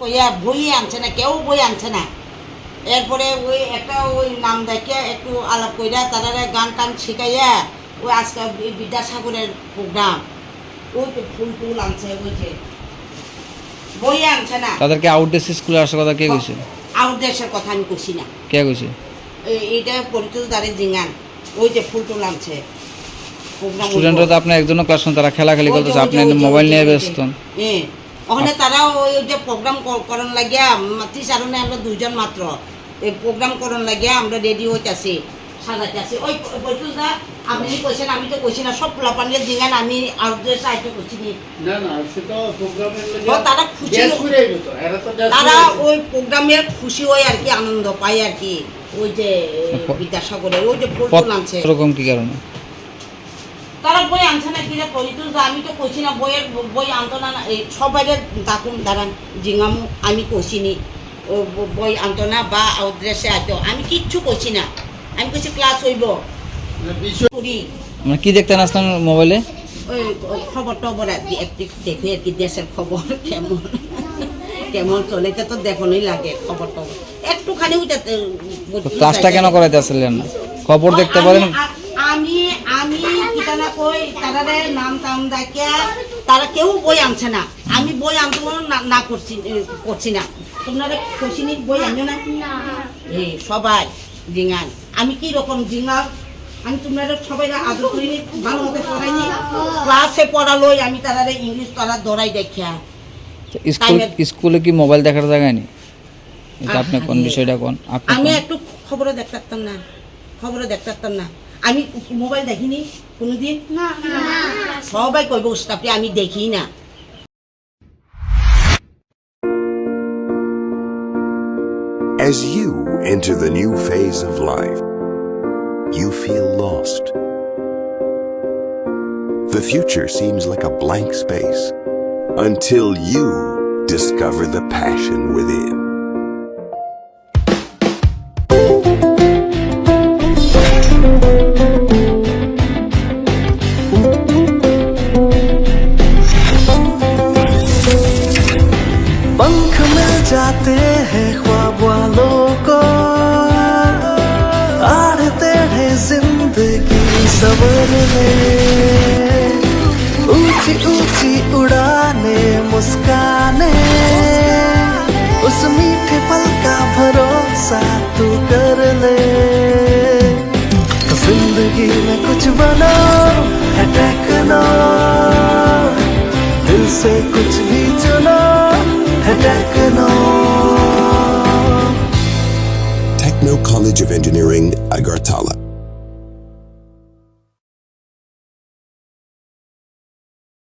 কইয়া বই আনছে না কেউ বই আনছে না। এরপরে ওই একটা ওই নাম দেখে একটু আলাপ কইরা তারা গান টান শিখাইয়া ওই আজকে বিদ্যাসাগরের প্রোগ্রাম। ওই ফুল টুল আনছে ওই যে। বই আনছে না। তাদেরকে আউটডেস স্কুলে আসার কথা কে কইছে? আউট কথা আমি কইছি না। কে কইছে? এইটা পরিচয় দাঁড়ে জিঙান ওই যে ফুল টুল আনছে। প্রোগ্রাম স্টুডেন্টরা তো আপনার একজনও ক্লাস তারা খেলাখেলি করতেছে আপনি মোবাইল নিয়ে ব্যস্ত। হ্যাঁ ওখানে তারা ওই যে প্রোগ্রাম করন লাগিয়া টিচারনে আমরা দুইজন মাত্র। এই প্রোগ্রাম করন লাগিয়া আমরা রেডি হইতাছি সাজাতে আছি ওই বৈঠুল দা আপনি কইছেন আমি তো কইছি না সব পোলাপানির জিঙ্গান আমি আউটড্রেস আইতে কইছি না। না সেটা প্রোগ্রামের তারা খুশি তারা ওই প্রোগ্রামের খুশি হয় আর কি আনন্দ পায় আর কি। ওই যে বিদ্যাসাগরের ওই যে ফুল পথ আনছে এরকম কি কারণে? তারা বই আনছে না কিনা পরিতুল দা আমি তো কইছি না বইয়ের বই আনতো না এই সবাই ডাকুন দাঁড়ান জিঙামু আমি কইছি নি বই আনতো না বা আউটড্রেসে আইতো আমি কিচ্ছু কইছি না। আমি কইছি ক্লাস হইব। করি। মানে কি দেখতেন আসলাম মোবাইলে? ওই খবর টবর একটু দেখে আর কি দেশের খবর কেমন কেমন চলে এটা তো দেখানোই লাগে খবর টবর। একটুখানি ওইটা তো ক্লাসটা কেন করাইতে আসলেন? খবর দেখতে পারেন? আমি- কই? তারারে নাম টাম ডাকিয়া তারা কেউ বই আনছে না। আমি বই আনতে না করছি করছি না। তোমরা বই আনছো না। এই সবাই জিঙান আমি কি রকম জিঙার আমি তোমরা সবাই আদর করিনি ভালো মতো পড়াইনি। ক্লাসে পড়ালোই আমি তারারে ইংলিশ তারা দৌড়াই দেখিয়া। স্কুলে কি মোবাইল দেখার জায়গা নেই? আপনি কোন বিষয়টা কোন? আমি একটু খবরও দেখতাম না। খবরও দেখতাম না। আমি মোবাইল দেখিনি। কোনোদিন সবাই কইব উস্তাপি আমি দেখি না As you enter the new phase of life, you feel lost. The future seems like a blank space until you discover the passion within. ऊँची ऊँची उड़ाने मुस्काने। उस मीठे पल का भरोसा तू कर ले। तो ज़िंदगी में कुछ बनो दिल से कुछ भी चुनो है techno Techno College of Engineering, Agartala.